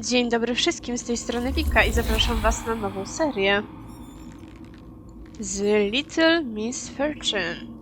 Dzień dobry wszystkim, z tej strony Wika i zapraszam was na nową serię. Z Little Miss Fortune.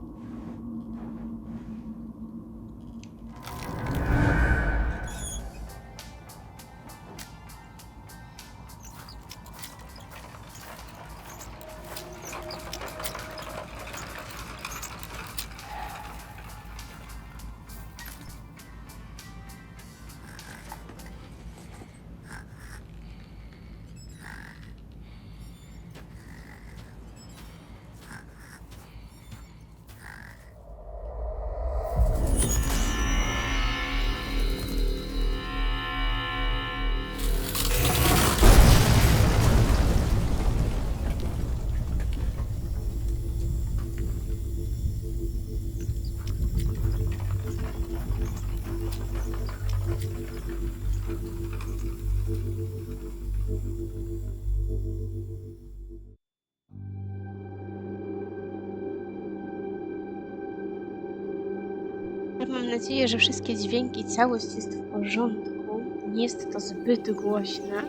Mam nadzieję, że wszystkie dźwięki i całość jest w porządku. Nie jest to zbyt głośne.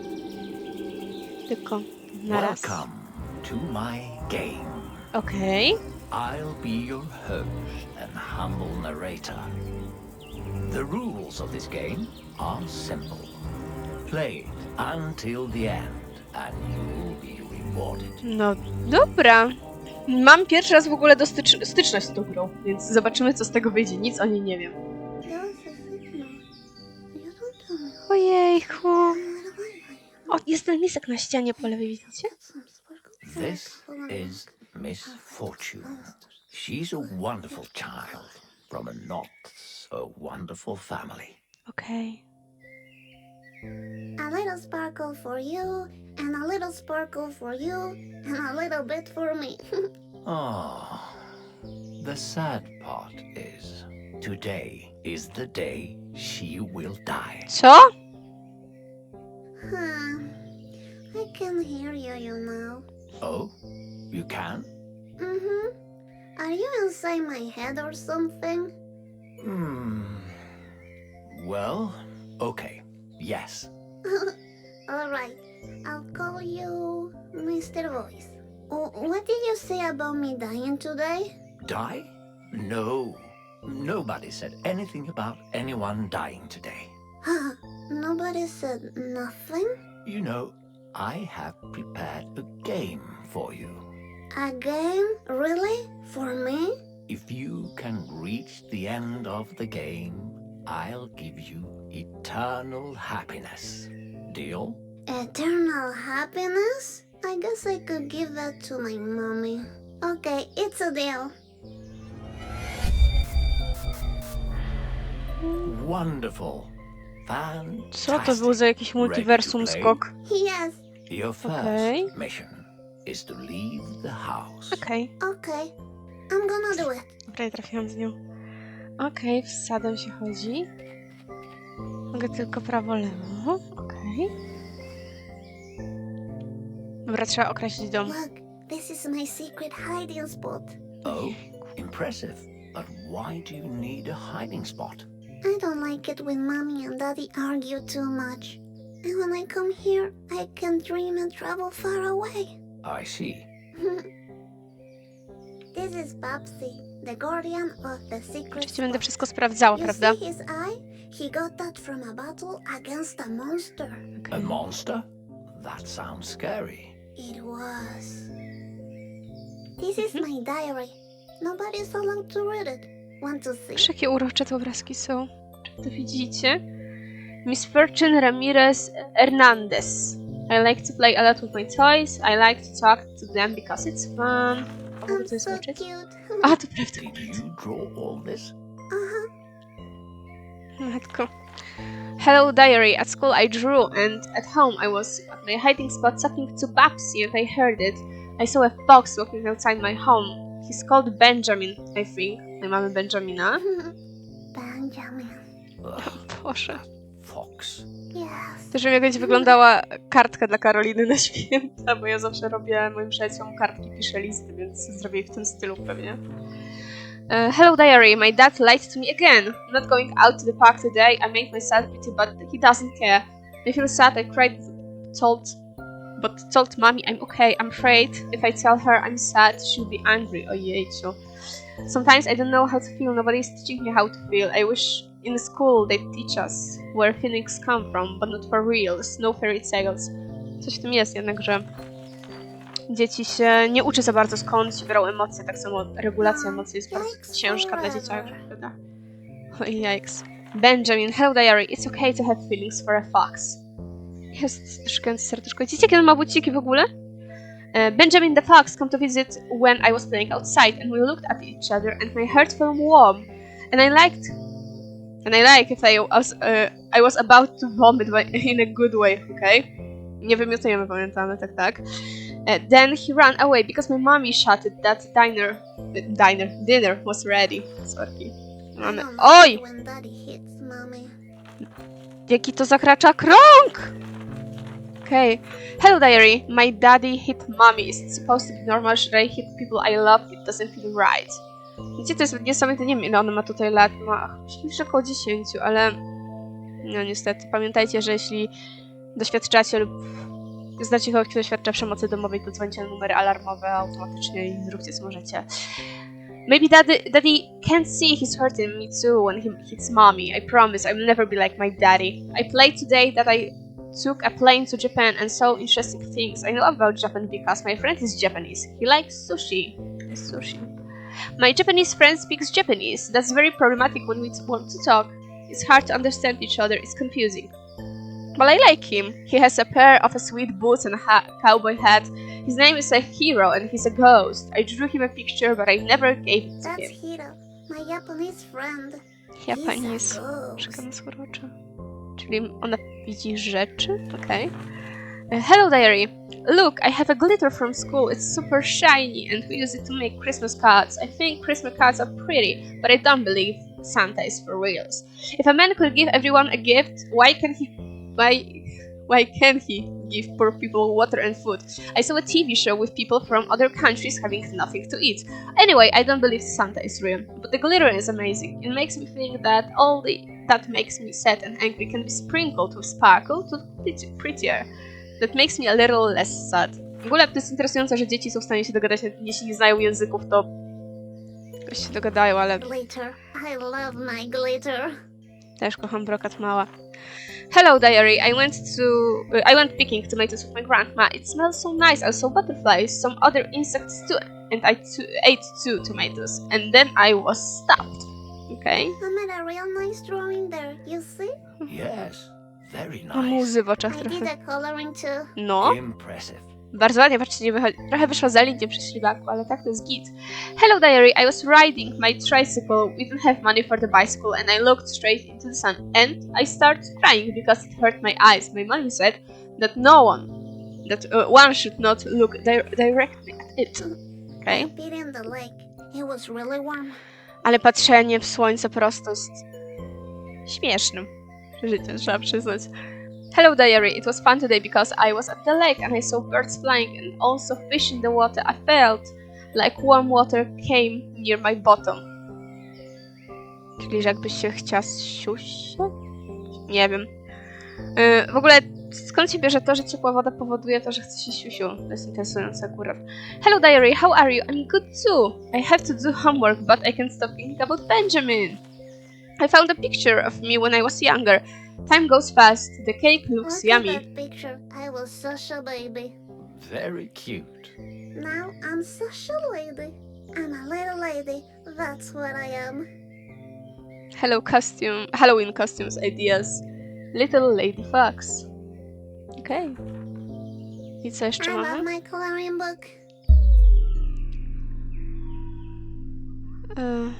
Tylko na raz. Welcome to my game. Okej. I'll be your host and humble narrator. The rules of this game are simple. Play it until the end, and you'll be rewarded. No dobra. Mam pierwszy raz w ogóle do stycz- styczność z tą grą, więc zobaczymy co z tego wyjdzie. Nic o niej nie wiem. Ojejku. O, jest ten lisek na ścianie po lewej, widzicie? This is Miss Fortune. She's a wonderful child from a not so wonderful family. Okej. A little sparkle for you, and a little sparkle for you, and a little bit for me. Oh, the sad part is today is the day she will die. Co? huh. I can hear you, you know. Oh, you can? Mm-hmm. Are you inside my head or something? Hmm. Well, okay. Yes. All right. I'll call you Mr. Voice. What did you say about me dying today? Die? No. Nobody said anything about anyone dying today. Nobody said nothing? You know, I have prepared a game for you. A game? Really? For me? If you can reach the end of the game, I'll give you eternal happiness. Deal? Eternal happiness? I guess I could give that to my mommy. Okay, it's a deal. Wonderful. Co to Fantastic. był za jakiś multiversum play? skok? Yes, Your first Okay. mission is to leave the house. Okej. okay. I'm gonna do it. Dobra, trafiłam z nią. Okej, w sadem się chodzi. Mogę tylko prawo, lewo. Okej. Dobra, trzeba określić dom. Look, this is my secret hiding spot. Oh, impressive. But why do you need a hiding spot? I don't like it when mommy and daddy argue too much. And when I come here, I can dream and travel far away. I see. this is Babsy, the guardian of the secret Oczywiście będę wszystko sprawdzała, You prawda? see his eye? He got that from a battle against a monster. A monster? That sounds scary. It was. This is my diary. Nobody's allowed to read it. Want to see? Jakie urocze te obrazki są. Czy to widzicie? Miss Fortune Ramirez Hernandez. I like to play a lot with my toys. I like to talk to them because it's fun. A mogę I'm coś so zobaczyć? cute. A, to prawda. Did you draw all this? Uh-huh. Matko. Hello diary. At school I drew and at home I was at my hiding spot talking to Babsy and I heard it. I saw a fox walking outside my home. He's called Benjamin, I think. My mamy Benjamina. Benjamin. Ugh, Boże. fox. Też wiem jak będzie wyglądała kartka dla Karoliny na święta, bo ja zawsze robię moim przyjaciołom kartki, piszę listy, więc zrobię je w tym stylu pewnie. Uh, hello diary, my dad lied to me again. Not going out to the park today. I made myself pretty, but he doesn't care. I feel sad. I cried, told, but told mommy I'm okay. I'm afraid if I tell her I'm sad, she'll be angry. Ojejciu. Sometimes I don't know how to feel. Nobody's teaching me how to feel. I wish in school they teach us where feelings come from, but not for reals. No fairy tales. Coś w tym jest jednak, że dzieci się nie uczy za bardzo skąd się biorą emocje. Tak samo regulacja emocji jest bardzo ciężka dla dzieciaków, prawda? Yikes. Benjamin, hello diary. It's okay to have feelings for a fox. Jest troszkę serduszko. Widzicie, kiedy on ma buciki w ogóle? Uh, Benjamin the fox came to visit when I was playing outside, and we looked at each other, and my heart felt warm. And I liked, and I like if I was, uh, I was about to vomit in a good way, okay? Nie wymiotujemy, pamiętamy, tak, tak. Uh, then he ran away because my mommy shouted that diner, uh, diner, dinner was ready. Sorry. Mamy. Oj! When daddy hits mommy. Jaki to zakracza krąg! Okay. Hello, diary. My daddy hit mommy. Is supposed to be normal? Should I hit people I love? It doesn't feel right. Wiecie, to jest niesamowite. Nie wiem, ile on ma tutaj lat. Ma myślę, że około 10, ale... No niestety. Pamiętajcie, że jeśli doświadczacie lub znacie kogoś, kto doświadcza przemocy domowej, to dzwońcie na numery alarmowe automatycznie i zróbcie co możecie. Maybe daddy, daddy can't see he's hurting me too when he hits mommy. I promise I will never be like my daddy. I played today that I took a plane to Japan and saw interesting things. I know about Japan because my friend is Japanese. He likes sushi. Sushi. My Japanese friend speaks Japanese. That's very problematic when we want to talk. It's hard to understand each other. It's confusing. But I like him. He has a pair of sweet boots and a ha- cowboy hat. His name is a hero and he's a ghost. I drew him a picture, but I never gave it to That's him. Hiro, my Japanese friend. Japanese. He's a ghost. Czekam słorocze. Czyli ona widzi rzeczy? Okej. Uh, hello diary. Look, I have a glitter from school. It's super shiny and we use it to make Christmas cards. I think Christmas cards are pretty, but I don't believe Santa is for reals. If a man could give everyone a gift, why can he why why can't he give poor people water and food? I saw a TV show with people from other countries having nothing to eat. Anyway, I don't believe Santa is real, but the glitter is amazing. It makes me think that all the that makes me sad and angry can be sprinkled with sparkle to pretty, prettier. That makes me a little less sad. W ogóle to jest interesujące, że dzieci są w stanie się dogadać, jeśli nie znają języków, to jakoś się dogadają, ale Glitter. I love my glitter. też kocham brokat mała. Hello diary, I went to uh, I went picking tomatoes with my grandma. It smells so nice. I saw butterflies, some other insects too, and I too, ate two tomatoes. And then I was stopped. Okay. I made a real nice drawing there, you see? Yes, very Mam nice. łzy w oczach I did trochę. a coloring too. No, Impressive. bardzo ładnie, patrzcie, nie wychodzi. Trochę wyszła za linię przy śliwaku, ale tak to jest git. Hello diary, I was riding my tricycle. We didn't have money for the bicycle and I looked straight into the sun and I started crying because it hurt my eyes. My mommy said that no one, that uh, one should not look di- directly at it. Okay? I peed in the lake. It was really warm. Ale patrzenie w słońce prosto jest śmiesznym przeżyciem, trzeba przyznać. Hello diary, it was fun today because I was at the lake and I saw birds flying and also fish in the water. I felt like warm water came near my bottom. Czyli, że jakbyś się chciała siusiać? Nie wiem. Yy, w ogóle skąd się bierze to, że ciepła woda powoduje to, że chce się siusiu? To jest interesujące akurat. Hello diary, how are you? I'm good too. I have to do homework, but I can't stop thinking about Benjamin. I found a picture of me when I was younger. Time goes fast. The cake looks Look at yummy. that picture. I was such a baby. Very cute. Now I'm such a lady. I'm a little lady. That's what I am. Hello costume, Halloween costumes ideas. Little Lady Fox. Okej. I co jeszcze I love mamy? my coloring book. Y,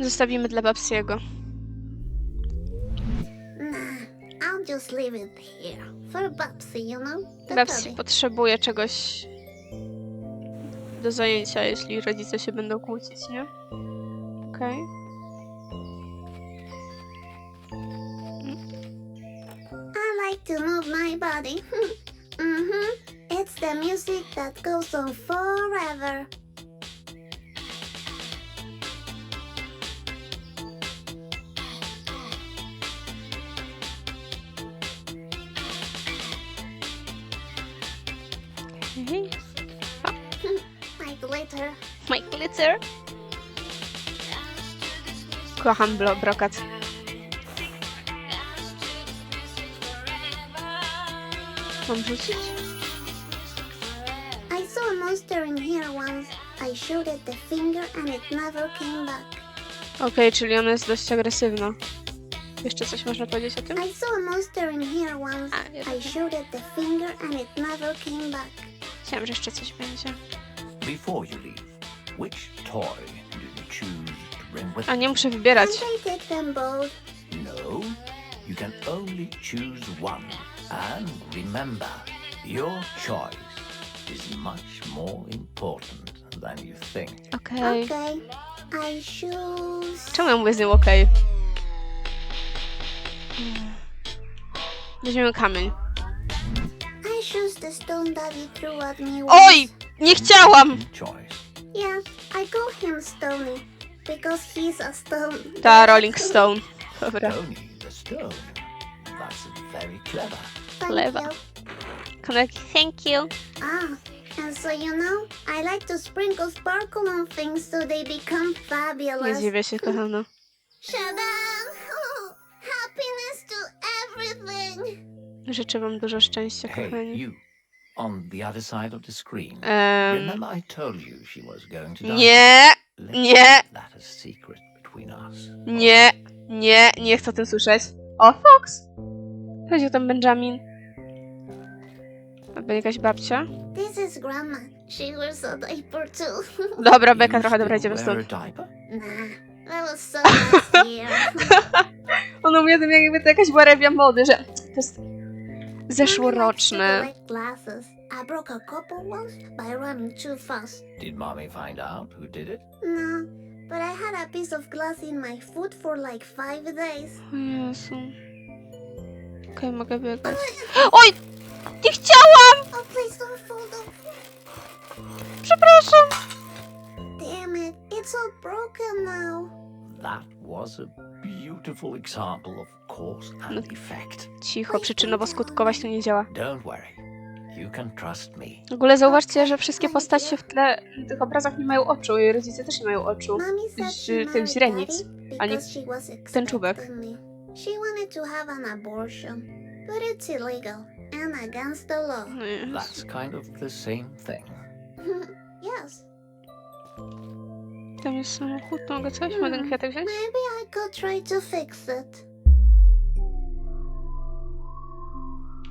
Zostawimy dla Babsiego. Nah, I'll just leave it here. For Babsy, you know? The Babsi potrzebuje czegoś do zajęcia, jeśli rodzice się będą kłócić, nie? Okej. I like to move my body. mm-hmm. It's the music that goes on forever. Okay. My glitter. My glitter. Kocham blo- brokat. Mam rzucić? I saw a monster in here once. I showed it the finger and it never came back. Okej, czyli ona jest dość agresywna. Jeszcze coś można powiedzieć o tym? I saw a monster in here once. I showed it the finger and it never came back. Myślałam, że jeszcze coś będzie. Before you leave, which toy do you choose to bring with A nie muszę wybierać. Can't I take them both? No, you can only choose one. And remember, your choice is much more important than you think. Okej. Okay. I choose. Czemu ja mówię z nią okej? Weźmiemy kamień. I choose the stone daddy threw at me. Oj! Nie chciałam! Choice. Yeah, I call him Stony because he's a stone. Ta Rolling Stone. Dobra. Tony the Stone. That's very clever. Thank clever. you. Konek, thank you. Ah, and so you know, I like to sprinkle sparkle on things so they become Nie fabulous. dziwię się, kochana. Shadan! Oh, Życzę wam dużo szczęścia, Hey, kochani. you, on the other side of the screen. Em, Remember I told you she was going to die? nie, nie. that a secret between us. nie, nie, nie chcę o tym słyszeć. O, Fox! Chodził tam Benjamin. Albo jakaś babcia. This is Grandma. She wears a diaper too. Dobra, Beka, trochę dobra, idziemy stąd. nah, that was so last year. Ona mówi o tym, jakby to jakaś była rewia mody, że to jest Glasses. I broke a couple once by running too fast. Did mommy find out who did it? No, but I had a piece of glass in my foot for like five days. O Jezu. Okej, mogę biegać. Oj! Nie chciałam! Oh, please don't fall, fall. Przepraszam! Damn it, it's all broken now. That was a beautiful example of cause and effect. Cicho, przyczynowo-skutkować tu nie działa. Don't worry. You can trust me. W ogóle zauważcie, że wszystkie postacie w tle w tych obrazach nie mają oczu. Jej rodzice też nie mają oczu. Z tych źrenic. Daddy A nie because she wanted to have an abortion, but it's illegal and against the law. No jest. That's kind of the same thing. yes, Tam jest samochód, mogę coś? Mogę ten kwiatek wziąć? maybe I could try to fix it.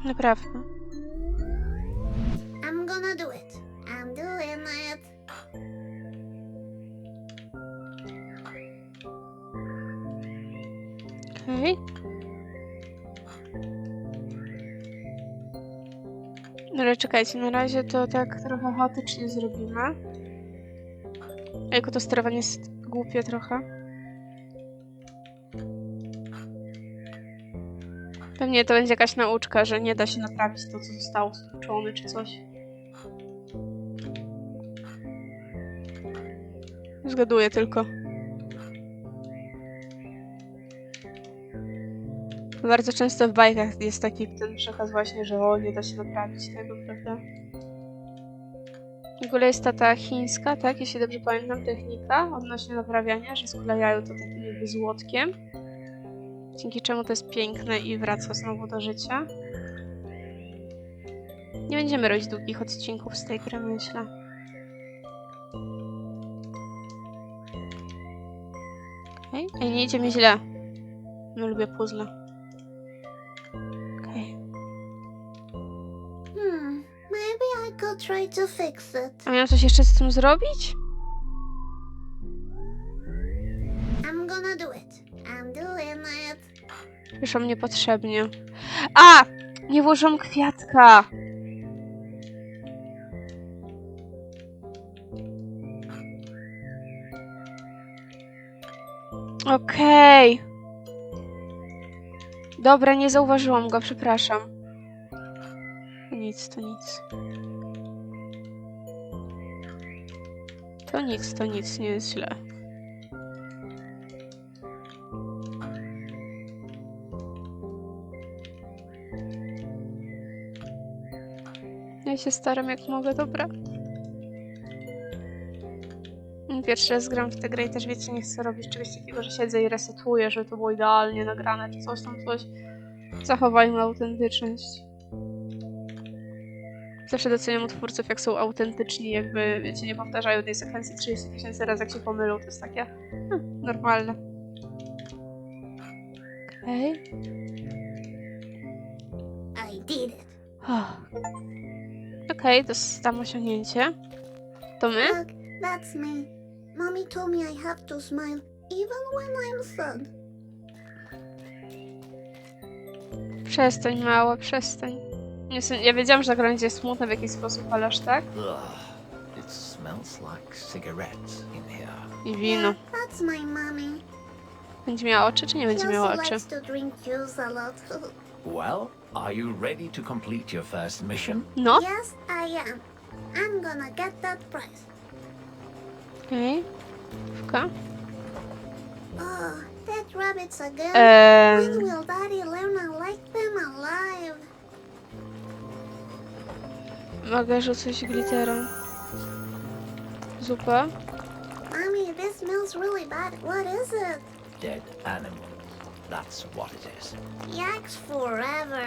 Naprawdę. I'm gonna do it. I'm doing it. Okej. No ale czekajcie, na razie to tak trochę chaotycznie zrobimy. Jako to sterowanie jest głupie trochę. Pewnie to będzie jakaś nauczka, że nie da się naprawić to, co zostało stłuczone czy coś. Zgaduję tylko. Bardzo często w bajkach jest taki ten przekaz właśnie, że o, nie da się naprawić tego, prawda? W ogóle jest ta, ta chińska, tak, jeśli dobrze pamiętam, technika odnośnie naprawiania, że sklejają to takim jakby złotkiem. Dzięki czemu to jest piękne i wraca znowu do życia. Nie będziemy robić długich odcinków z tej gry, myślę. Okej, Ej, nie idzie mi źle. No lubię puzzle. Okej. Hmm, maybe I could try to fix it. A miałam coś jeszcze z tym zrobić? Wyszłam niepotrzebnie. A! Nie włożyłam kwiatka! Okej. Dobra, nie zauważyłam go, przepraszam. Nic, to nic. To nic, to nic, nie jest źle. Ja się staram jak mogę, dobra. Pierwszy raz gram w tę grę i też wiecie, nie chcę robić czegoś takiego, że siedzę i resetuję, żeby to było idealnie nagrane, czy coś tam, coś. Zachowajmy autentyczność. Zawsze doceniam twórców, jak są autentyczni, jakby, wiecie, nie powtarzają tej sekwencji 30 tysięcy razy, jak się pomylą, to jest takie hmm, normalne. Okej. I did it. Okej, dostałam osiągnięcie. To my? Look, that's me. Mommy told me I have to smile even when I'm sad. Przestań, mała, przestań. Nie, sąd- ja wiedziałam, że ta gra będzie smutna w jakiś sposób, ale aż tak? Ugh, it smells like cigarettes in here. I wino. Yeah, that's my mommy. Będzie miała oczy, czy nie będzie She miała oczy? likes to drink juice a lot. Well, are you ready to complete your first mission? No, yes, I am. I'm gonna get that prize. okej. Wka. Oh, dead rabbits again. Eee, When will Daddy learn I like them alive? mogę rzucić glitterem. Zupę. Mommy, this smells really bad. What is it? Dead animal. That's what it is. Yaks forever.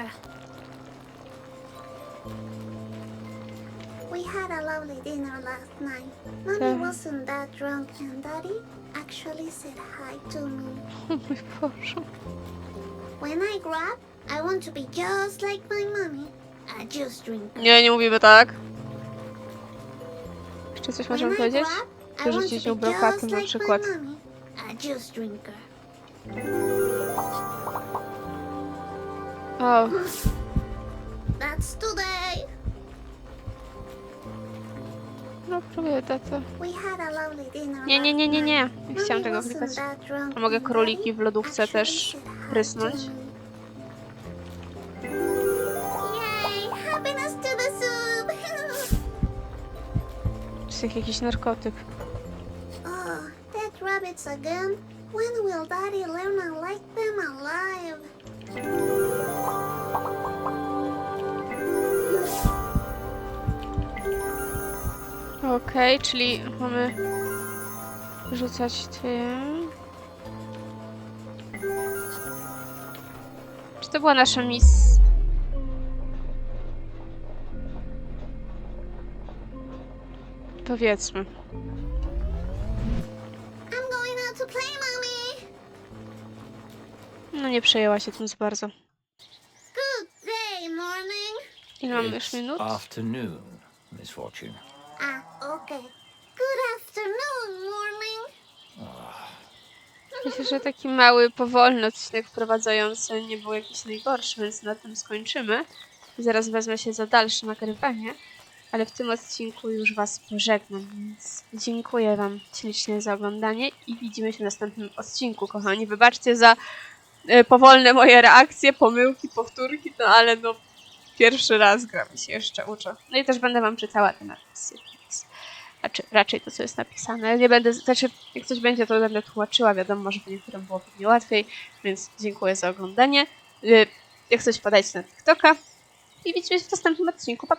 We had a lovely dinner last night. Mommy Okay. wasn't that drunk, and Daddy actually said hi to me. Oh my Boże. When I grow up, I want to be just like my mommy. A just drinker. Nie, nie mówimy tak. Jeszcze coś When możemy I powiedzieć? grow up, I want Wyrzucić to ją be brokatem just na like przykład. my mommy. A juice drinker. O, That's today. no próbuję tato. We had a lovely dinner Nie, nie, nie, nie, nie. Nie chciałam tego that drunk, A mogę króliki w lodówce też prysnąć? to. Yay! Happiness to the soup! Czy jak jakiś narkotyk. oh, dead rabbits again? When will Daddy like them alive? Okej, czyli mamy rzucać tym. Czy to była nasza misja? Powiedzmy. No nie przejęła się tym za bardzo. Good day, morning. Ile mamy już It's minut? afternoon, Miss Fortune. Ah, okay. Good afternoon, morning. Myślę, że taki mały, powolny odcinek wprowadzający nie był jakiś najgorszy, więc na tym skończymy. I zaraz wezmę się za dalsze nagrywanie, ale w tym odcinku już Was pożegnam, więc dziękuję Wam ślicznie za oglądanie i widzimy się w następnym odcinku, kochani. Wybaczcie za powolne moje reakcje, pomyłki, powtórki, no ale no pierwszy raz gram się jeszcze uczę. No i też będę Wam czytała te napisy. Znaczy, raczej to, co jest napisane. Nie będę, znaczy, jak coś będzie, to będę tłumaczyła. Wiadomo, w niektórym było pewnie łatwiej, więc dziękuję za oglądanie. Y, Jak coś podajcie na TikToka i widzimy się w następnym odcinku. Pa!